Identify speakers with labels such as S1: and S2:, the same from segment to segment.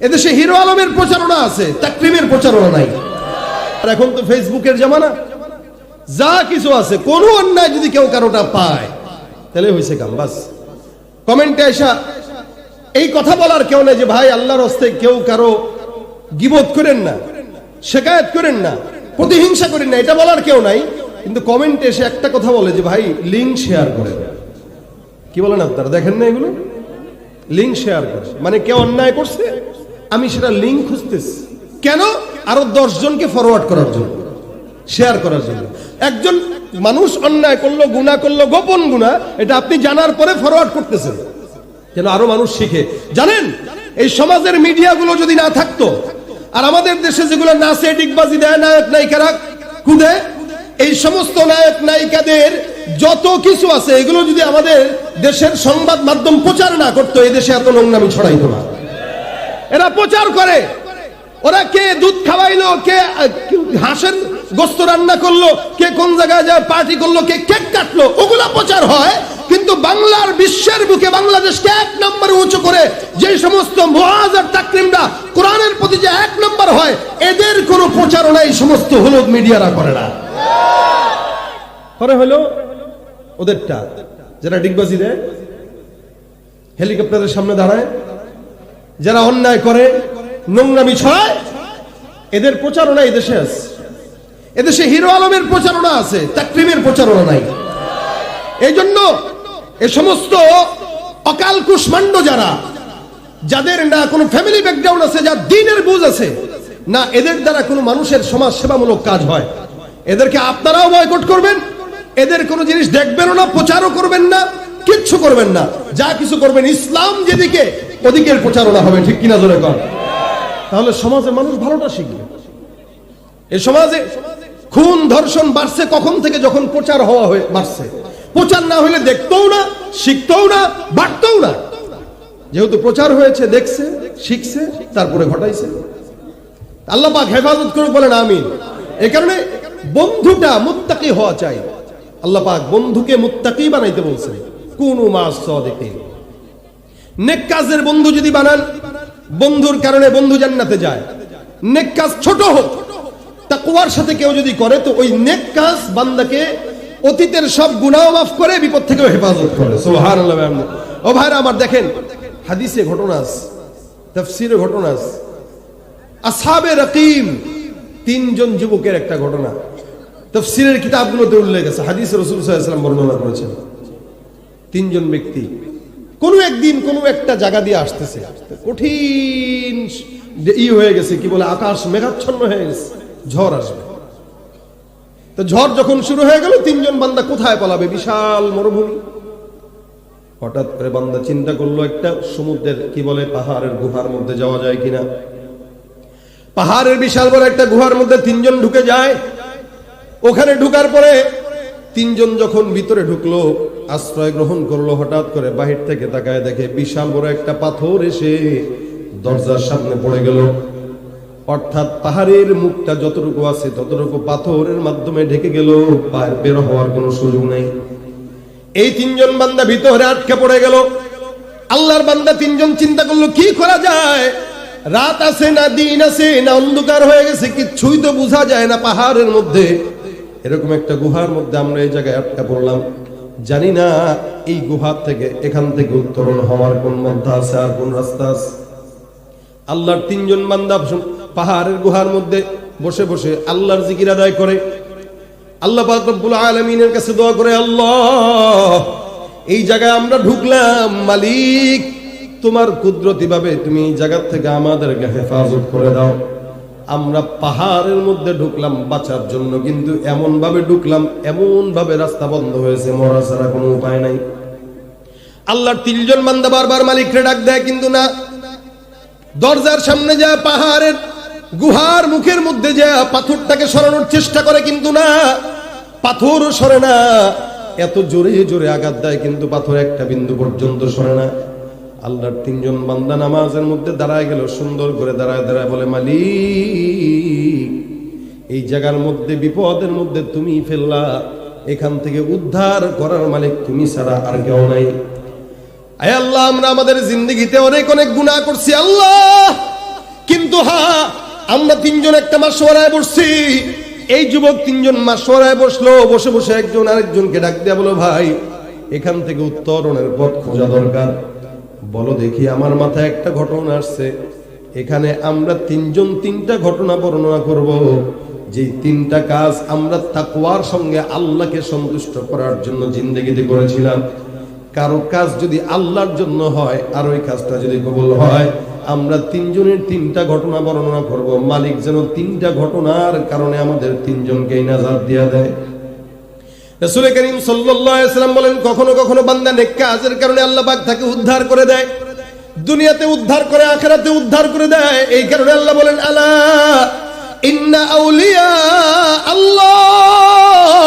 S1: এদেশে হিরো আলমের প্রচারণা আছে, তাকরিমের প্রচারণা নাই। আর এখন তো ফেসবুকের জামানা। যা কিছু আছে, কোনো অন্যায় যদি কেউ কারোটা পায়, তাহলে হয়েছে কাম, বাস। কমেন্টে আসা এই কথা বলার কেউ নেই যে, ভাই, আল্লাহর হস্তে কেউ কারও গিবোধ করেন না, শেকায়ত করেন না, প্রতিহিংসা করেন না। এটা বলার কেউ নাই, কিন্তু কমেন্টে এসে একটা কথা বলে যে, ভাই লিঙ্ক শেয়ার করেন। কি বলেন আপনারা? দেখেন না এগুলো? লিঙ্ক শেয়ার করে মানে কেউ অন্যায় করছে আমি সেটা লিঙ্ক খুঁজতেছি। কেন? আরও দশ জনকে ফরওয়ার্ড করার জন্য শেয়ার করার জন্য। একজন মানুষ অন্যায় করল, গুণা করল, গোপন গুণা, এটা আপনি জানার পরে ফরওয়ার্ড করতেছেন। যেন আরও মানুষ শিখে। জানেন, এই সমাজের মিডিয়াগুলো যদি না থাকতো, আর আমাদের দেশে যেগুলো নাচে ডিগবাজি, দেয়, নায়ক, নায়িকারা, কুদে, এই সমস্ত নায়ক, নায়িকাদের যত কিছু আছে, এগুলো যদি আমাদের দেশের সংবাদ মাধ্যম প্রচার না করতো, এই দেশে এত নোংরামি ছড়াইতো না। এরা প্রচার করে। ওরা কে দুধ খাওয়াইলো, কে হাঁসের গোস্ত রান্না করল, কে কোন জায়গায় যায় পার্টি করল, কে কেক কাটলো, ওগুলা প্রচার হয়। কিন্তু বাংলার বিশ্বের বুকে বাংলাদেশকে এক নম্বরে উঁচু করে যে সমস্ত তাকরিমরা কোরআনের প্রতি যে এক নম্বর হয়, এদের কোনো প্রচারণা এই সমস্ত হলুদ মিডিয়ারা করে না। করে হলো ওদেরটা, যারা ডিগবাজি দেয়, হেলিকপ্টারের সামনে দাঁড়ায় যারা অন্যায় করে, নোংরামি ছড়ায়, এদের প্রচারণা এদেশে আছে। এদেশে হিরো আলমের প্রচারণা আছে, তাকরিমের প্রচারণা নাই। এই জন্য এ সমস্ত অকাল কুষ্মাণ্ড যারা, যাদের না কোনো ফ্যামিলি ব্যাকগ্রাউন্ড আছে, যার দিনের বুঝ আছে, না এদের দ্বারা কোনো মানুষের সমাজ সেবামূলক কাজ হয়। এদেরকে আপনারাও বয়কট করবেন, এদের কোনো জিনিস দেখবেনও না, প্রচারও করবেন না, কিচ্ছু করবেন না। যা কিছু করবেন, ইসলাম যেদিকে ওদিকের প্রচারণা হবে, ঠিক কিনা জোরে কর তাহলে সমাজের মানুষ ভালোটা শিখবে। এ সমাজে খুন ধর্ষণ বাড়ছে কখন থেকে যখন প্রচার হওয়া হয়ে বাড়ছে। প্রচার না হলে দেখতেও না, শিখতেও না, বাড়তেও না। যেহেতু প্রচার হয়েছে, দেখছে, শিখছে, তারপরে ঘটাইছে। আল্লাহ পাক হেফাজত করুক, বলেন আমিন। এই কারণে বন্ধুটা মুত্তাকি হওয়া চাই। আল্লাহ পাক বন্ধুকে মুত্তাকি বানাইতে বলছে কোন মাস দেখে নেক কাজের বন্ধু যদি বানান, বন্ধুর কারণে বন্ধু জান্নাতে যায়। নেক কাজ ছোট হোক, তাকওয়ার সাথে কেউ যদি করে, তো ওই নেক কাজ বান্দাকে অতীতের সব গুনাহ মাফ করে, বিপদ থেকেও হেফাজত করে। সুবহানাল্লাহ ও ভাইরা আমার দেখেন, হাদিসে ঘটনা তাফসিরে ঘটনা আছে। আসহাবে রকিম তিনজন যুবকের একটা ঘটনা। তফসিরের কিতাবগুলোতে উল্লেখ আছে, হাদিস রসুল সাল্লাম বর্ণনা করেছেন। তিনজন ব্যক্তি কোনো একদিন কোনো একটা জায়গা দিয়ে আসতেছে। কঠিন ই হয়ে গেছে, কি বলে, আকাশ মেঘাচ্ছন্ন হয়ে গেছে, ঝড় আসবে। তো ঝড় যখন শুরু হয়ে গেল, তিনজন বান্দা কোথায় পালাবে? বিশাল মরুভূমি। হঠাৎ করে বান্দা চিন্তা করল একটা, সমুদ্রের, কি বলে, পাহাড়ের গুহার মধ্যে যাওয়া যায় কিনা। পাহাড়ের বিশাল বড় একটা গুহার মধ্যে তিনজন ঢুকে যায়। ওখানে ঢুকার পরে তিনজন যখন ভিতরে ঢুকলো আশ্রয় গ্রহণ করল হঠাৎ করে বাহির থেকে তাকায় দেখে বিশাল বড় একটা পাথর এসে দরজার সামনে পড়ে গেল। অর্থাৎ পাহাড়ের মুখটা যতটুকু আছে ততটুকু পাথরের মাধ্যমে ঢেকে গেল বাইরে বের হওয়ার কোনো সুযোগ নেই। এই তিনজন বান্দা ভিতরে আটকে পড়ে গেল। আল্লাহর বান্দা তিনজন চিন্তা করল, কি করা যায়? রাত আছে না দিন আছে না অন্ধকার হয়ে গেছে, কিচ্ছুই তো বোঝা যায় না পাহাড়ের মধ্যে। এরকম একটা গুহার মধ্যে আমরা এই জায়গায় আটকা পড়লাম। জানি না এই গুহার থেকে এখান থেকে উত্তরণ হওয়ার কোন মধ্যে আছে আর কোন রাস্তা আছে। আল্লাহর তিনজন বান্দা পাহাড়ের গুহার মধ্যে বসে বসে আল্লাহর জিকির আদায় করে। আল্লাহ আলামিনের কাছে দোয়া করে, আল্লাহ, এই জায়গায় আমরা ঢুকলাম, মালিক, তোমার কুদরতি ভাবে তুমি এই জায়গা থেকে আমাদেরকে হেফাজত করে দাও। আমরা পাহাড়ের মধ্যে ঢুকলাম বাঁচার জন্য, কিন্তু এমন ভাবে ঢুকলাম এমন ভাবে রাস্তা বন্ধ হয়েছে, মরা ছাড়া কোনো উপায় নাই। আল্লাহর তিনজন বান্দা বারবার মালিককে ডাক দেয়, কিন্তু না। দরজার সামনে যা পাহাড়ের গুহার মুখের মধ্যে যা পাথরটাকে সরানোর চেষ্টা করে, কিন্তু না। পাথরও সরে না। এত জোরে জোরে আঘাত দেয়, কিন্তু পাথর একটা বিন্দু পর্যন্ত সরে না। আল্লাহর তিনজন বান্দা নামাজের মধ্যে দাঁড়ায় গেল, সুন্দর করে দাঁড়ায় দাঁড়ায় বলে, মালিক, এই জায়গার মধ্যে, বিপদের মধ্যে তুমি ফেললা, এখান থেকে উদ্ধার করার মালিক তুমি ছাড়া আর কেউ নাই। আল্লাহ, আমরা আমাদের জিন্দগিতে অনেক অনেক গুনাহ করছি আল্লাহ দোহা আমরা তিনজন একটা মাসোয়ারায় বসছি। এই যুবক তিনজন মাসোয়ারায় বসল, বসে বসে একজন আরেকজনকে ডাক দেয়া বলো, ভাই, এখান থেকে উত্তরণের পথ খোঁজা দরকার। বলো দেখি, আমার মাথায় একটা ঘটনা আসছে। এখানে আমরা তিনজন তিনটা ঘটনা বর্ণনা করব। যে তিনটা কাজ আমরা তাকওয়ার সঙ্গে আল্লাহকে সন্তুষ্ট করার জন্য জিন্দগিতে করেছিলাম। কারও কাজ যদি আল্লাহর জন্য হয়, আর ওই কাজটা যদি কবুল হয়, আমরা তিনজনের তিনটা ঘটনা বর্ণনা করব। মালিক যেন তিনটা ঘটনার কারণে আমাদের তিনজনকেই নাজাদ দিয়া দেয়। রাসূল করিম সাল্লাম বলেন, কখনো কখনো বান্দা নেক কাজের কারণে আল্লাহ পাক তাকে উদ্ধার করে দেয়, দুনিয়াতে উদ্ধার করে, আখেরাতে উদ্ধার করে দেয়। এই কারণে আল্লাহ বলেন, আলা ইন্না আউলিয়া আল্লাহ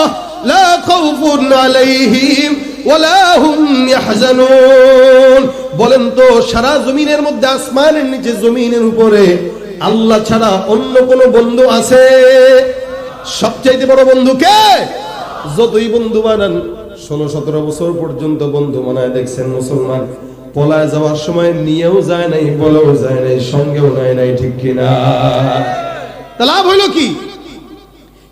S1: লা খাউফুন আলাইহিম ওয়ালা হুম ইয়াহজানুন। বলেন তো, সারা জমিনের মধ্যে, আসমানের নিচে, জমিনের উপরে আল্লাহ ছাড়া অন্য কোন বন্ধু আছে? সবচাইতে বড় বন্ধু কে? যতই বন্ধু বানান, ষোলো সতেরো বছর পর্যন্ত বন্ধু বানায় দেখছেন মুসলমান। পলায় যাওয়ার সময় নিয়েও যায় নাই, বলেও যায় নাই, সঙ্গেও নেয় নাই, ঠিক কিনা? তা লাভ হইল কি?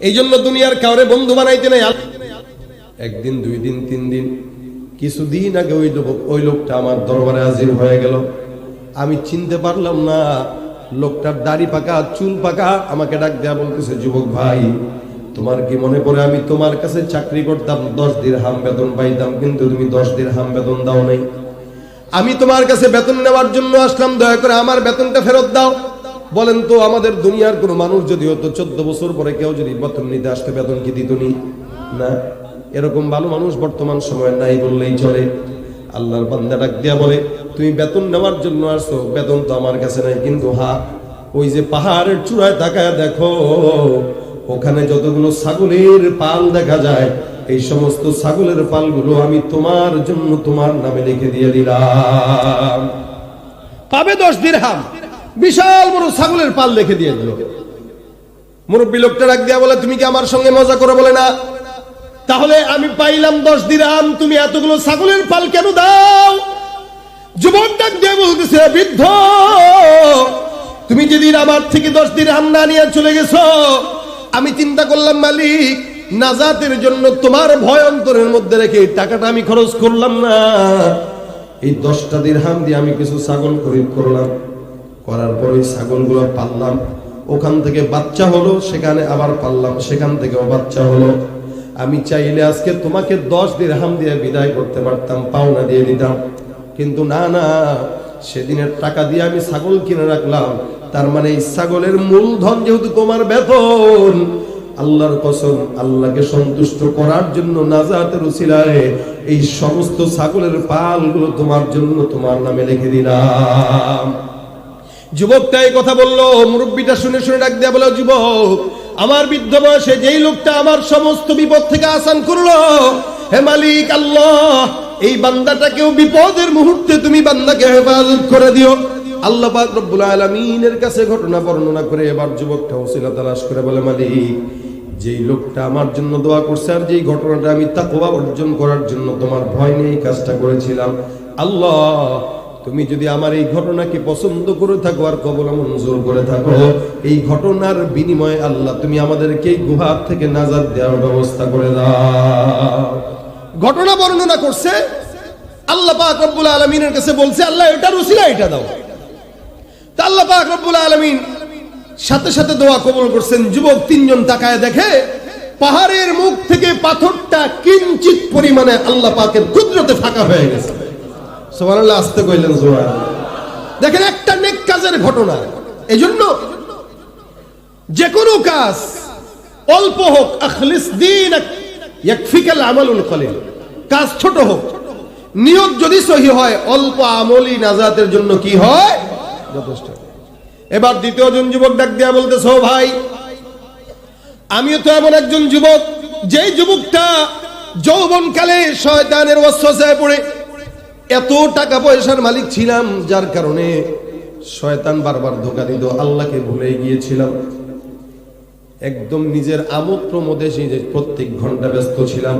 S1: এই জন্য দুনিয়ার কাউরে বন্ধু বানাইতে নাই একদিন, দুই দিন, তিন দিন, কিছুদিন আগে ওই ওই লোকটা আমার দরবারে হাজির হয়ে গেল। আমি চিনতে পারলাম না, লোকটার দাড়ি পাকা, চুল পাকা, আমাকে ডাক দেয়া বলতেছে, যুবক ভাই তোমার কি মনে পড়ে? আমি তোমার কাছে চাকরি করতাম, দশ দিন হাম বেতন পাইতাম, কিন্তু তুমি দশ দিন হাম বেতন দাও নাই। আমি তোমার কাছে বেতন নেওয়ার জন্য আসলাম, দয়া করে আমার বেতনটা ফেরত দাও। বলেন তো, আমাদের দুনিয়ার কোনো মানুষ যদি হতো চোদ্দ বছর পরে কেউ যদি বেতন নিতে আসতো বেতন কি দিত নি, এরকম ভালো মানুষ বর্তমান সময়ে নাই বললেই চলে। আল্লাহর বান্দা ডাক দিয়া বলে, তুমি বেতন নেওয়ার জন্য আসছো, বেতন তো আমার কাছে নাই, কিন্তু হা, ওই যে পাহাড়ের চূড়ায় তাকায় দেখো ওখানে যতগুলো ছাগলের পাল দেখা যায়, এই সমস্ত ছাগলের পালগুলো আমি তোমার জন্য তোমার নামে লিখে দিয়ে দিলাম। পাবে দশ দিরহাম। বিশাল বড় ছাগলের পাল লিখে দিয়ে দিল। মুরব্বী লোকটা ডাক দিয়া বলে, তুমি কি আমার সঙ্গে মজা করে বলে না? তাহলে আমি পাইলাম দশ দিরাম তুমি এতগুলো ছাগলের পাল কেন দাও? যুবক ডাক দিয়ে বলতেছে, বৃদ্ধ, তুমি যেদিন আমার থেকে দশ দিন না নিয়ে চলে গেছো আমি চিন্তা করলাম, মালিক, নাজাতের জন্য তোমার ভয় অন্তরের মধ্যে রেখে টাকাটা আমি খরচ করলাম না। এই দশটা দিন হাম দিয়ে আমি কিছু ছাগল খরিদ করলাম। করার পর ওই ছাগলগুলো পাললাম। ওখান থেকে বাচ্চা হলো, সেখানে আবার পাললাম। সেখান থেকেও বাচ্চা হলো। আমি চাইলে আজকে তোমাকে দশ দিন হাম দিয়ে বিদায় করতে পারতাম, পাওনা দিয়ে দিতাম। কিন্তু না না, সেদিনের টাকা দিয়ে আমি ছাগল কিনে রাখলাম। তার মানে এই ছাগলের মূলধন যেহেতু তোমার বেতন, আল্লাহর কসম, আল্লাহকে সন্তুষ্ট করার জন্য নাজাতের উসিলায় এই সমস্ত ছাগলের পালগুলো তোমার জন্য তোমার নামে লিখে দিলাম। যুবকটা এই কথা বলল, মুরব্বীটা শুনে শুনে ডাক দেয়া বলো যুবক, আমার বৃদ্ধ বয়সে যেই লোকটা আমার সমস্ত বিপদ থেকে আসান করল, হে মালিক আল্লাহ, এই বান্দাটাকেও বিপদের মুহূর্তে তুমি বান্দাকে হেফাজত করে দিও। আল্লাহ পাক রব্বুল আলামিনের কাছে ঘটনা বর্ণনা করে এবার যুবকটা ওসিলা তালাশ করে বলে, মালিক, যেই লোকটা আমার জন্য দোয়া করছে আর যেই ঘটনাটা আমি অর্জন করার জন্য তোমার ভয় নিয়ে এই কাজটা করেছিলাম, আল্লাহ, তুমি যদি আমার এই ঘটনাকে পছন্দ করে থাকো আর কবল মঞ্জুর করে থাকো, এই ঘটনার বিনিময়ে আল্লাহ তুমি আমাদেরকে গুহার থেকে নাজাদ দেওয়ার ব্যবস্থা করে দাও। ঘটনা বর্ণনা করছে, আল্লাহ পাক রব্বুল আলমিনের কাছে বলছে, আল্লাহ এটা রুসিলা এটা দাও। সাথে সাথে দোয়া কবল করছেন, যুবক তিনজন তাকায় দেখে পাহাড়ের মুখ থেকে পাথরটা কিঞ্চিত পরিমাণে আল্লাহ পাকের কুদরতে ফাঁকা হয়ে গেছে। আসতে কইলেন দেখেন একটা নেক কাজের ঘটনা। যে কোনো কাজ অল্প হোক, আখলিস দিন কাজ ছোট হোক। নিয়ত যদি সহি হয়, অল্প আমলি নাজাতের জন্য কি হয়? যথেষ্ট। এবার দ্বিতীয় জন যুবক ডাক দেয়া বলতেছ ভাই, আমিও তো এমন একজন যুবক, যেই যুবকটা যৌবনকালে শয়তানের ওয়াসওয়াসায় পড়ে। এত টাকা পয়সার মালিক ছিলাম, যার কারণে শয়তান বারবার ধোকা দিত, আল্লাহকে ভুলে গিয়েছিলাম। একদম নিজের আমোদ প্রমোদে নিজের প্রত্যেক ঘণ্টা ব্যস্ত ছিলাম।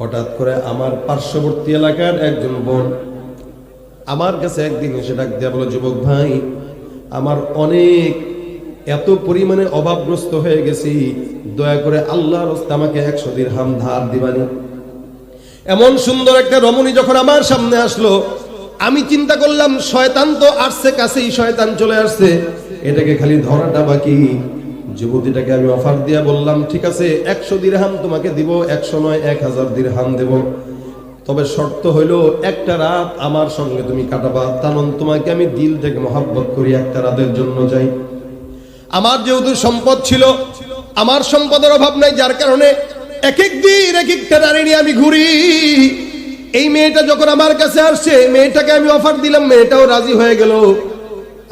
S1: হঠাৎ করে আমার পার্শ্ববর্তী এলাকার একজন বোন আমার কাছে একদিন এসে ডাক দেয়া বলো, যুবক ভাই, আমার অনেক এত পরিমাণে অভাবগ্রস্ত হয়ে গেছি। দয়া করে আল্লাহর হস্তে আমাকে একশো দিন হাম ধার দিবানি। এমন সুন্দর একটা রমণী যখন আমার সামনে আসলো, আমি চিন্তা করলাম, শয়তান তো আসছে, কাছেই শয়তান চলে আসছে। এটাকে খালি ধরাটা বাকি। যুবতীটাকে আমি অফার দিয়া বললাম, ঠিক আছে, একশো দিরহাম তোমাকে দিব, একশো নয়, এক হাজার দিরহাম দেব। তবে শর্ত হইল, একটা রাত আমার সঙ্গে তুমি কাটাবা। কারণ তোমাকে আমি দিল থেকে মহাব্বত করি, একটা রাতের জন্য যাই। আমার যেহেতু সম্পদ ছিল, আমার সম্পদের অভাব নাই, যার কারণে এক এক দিন এক একটা নারী নিয়ে আমি ঘুরি। এই মেয়েটা যখন আমার কাছে আসছে, মেয়েটাকে আমি অফার দিলাম, মেয়েটাও রাজি হয়ে গেল।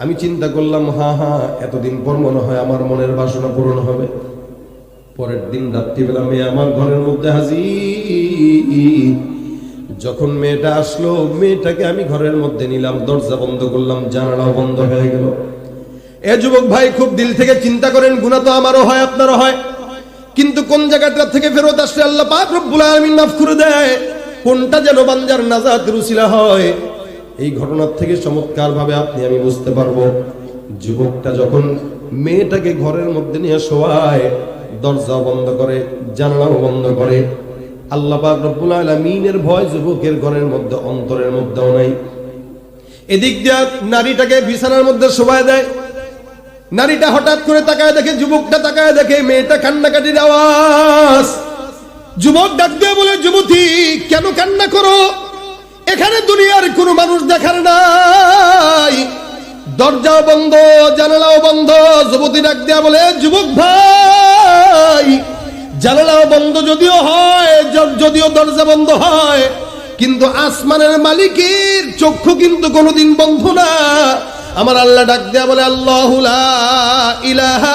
S1: আমি চিন্তা করলাম, হা হা, এতদিন পর মনে হয় আমার মনের বাসনা পূরণ হবে। পরের দিন রাত্রিবেলা মেয়ে আমার ঘরের মধ্যে হাজির। যখন মেয়েটা আসলো, মেয়েটাকে আমি ঘরের মধ্যে নিলাম, দরজা বন্ধ করলাম, জানালাও বন্ধ হয়ে গেল। এ যুবক ভাই, খুব দিল থেকে চিন্তা করেন গুণা তো আমারও হয়, আপনারও হয়। কিন্তু কোন জায়গাটা থেকে ফেরত আসলে আল্লাহ পাক রব্বুল আলামিন মাফ করে দেয়? কোনটা যেন বান্জার নাজাত রুসিলা হয়? এই ঘটনার থেকে চমৎকার ভাবে আপনি, আমি বুঝতে পারব। যুবকটা যখন মেয়েটাকে ঘরের মধ্যে নিয়ে শোয়ায় দরজা বন্ধ করে, জানালাও বন্ধ করে আল্লাহ পাক রব্বুল আলামিনের ভয় যুবকের ঘরের মধ্যে, অন্তরের মধ্যেও নাই। এদিক দিয়ে নারীটাকে বিছানার মধ্যে শোভায় দেয়। নারীটা হঠাৎ করে তাকায় দেখে, যুবকটা তাকায় দেখে, মেয়েটা কান্নাকাটির আওয়াজ। যুবক ডাক দিয়ে বলে, যুবতী, কেন কান্না করো? এখানে দুনিয়ার কোনো মানুষ দেখার নাই। দরজাও বন্ধ, জানালাও বন্ধ। যুবতী ডাক দেয়া বলে, যুবক ভাই জানালাও বন্ধ যদিও হয় যদিও দরজা বন্ধ হয়, কিন্তু আসমানের মালিকের চক্ষু কিন্তু কোনোদিন বন্ধ না। আমার আল্লাহ ডাক দেয়া বলে, আল্লাহু ইলাহা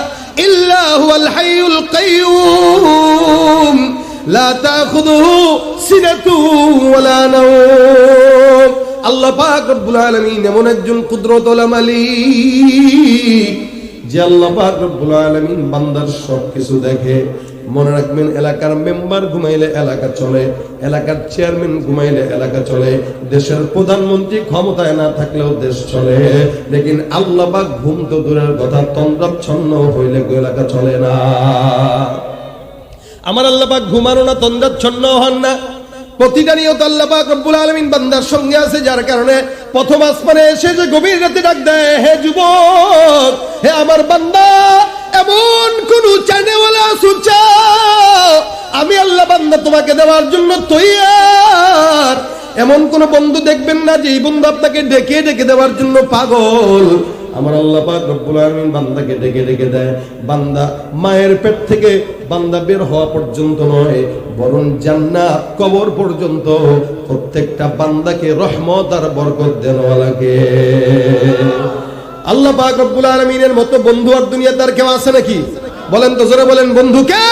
S1: এমন একজন বান্দার সব কিছু দেখে মনে রাখবেন, এলাকার মেম্বার ঘুমাইলে এলাকা চলে, এলাকার চেয়ারম্যান ঘুমাইলে এলাকা চলে, দেশের প্রধানমন্ত্রী ক্ষমতায় না থাকলেও দেশ চলে। লেকিন আল্লাহ পাক ঘুম তো দূরের কথা, তন্দ্রাচ্ছন্ন হইলে এলাকা চলে না। আমার আল্লাহ পাক ঘুমানো না, তন্দ্রাচ্ছন্ন হন না। প্রতিটা নিয়ত আল্লাহ পাক রব্বুল আলামিন বান্দার সঙ্গে আছে, যার কারণে প্রথম আসমানে এসে যে গভীর রাতে ডাক দেয়, হে যুবক, হে আমার বান্দা এমন কোন চাইনেওয়ালা আমি আল্লাহ বান্দা তোমাকে দেওয়ার জন্য তৈয়ার। এমন কোন বন্ধু দেখবেন না যে এই বন্ধু আপনাকে ডেকে ডেকে দেওয়ার জন্য পাগল। আমার আল্লাহ বান্দাকে ডেকে ডেকে দেয়। বান্দা মায়ের পেট থেকে বান্দা বের হওয়া পর্যন্ত নয়, বরং জান্নাত কবর পর্যন্ত প্রত্যেকটা বান্দাকে রহমত আর বরকত দেনওয়ালাকে আল্লাহ পাক রব্বুল আলামিনের মতো বন্ধু আর দুনিয়াতে আর কেউ আছে নাকি? বলেন তো জোরে বলেন, বন্ধু বন্ধুকে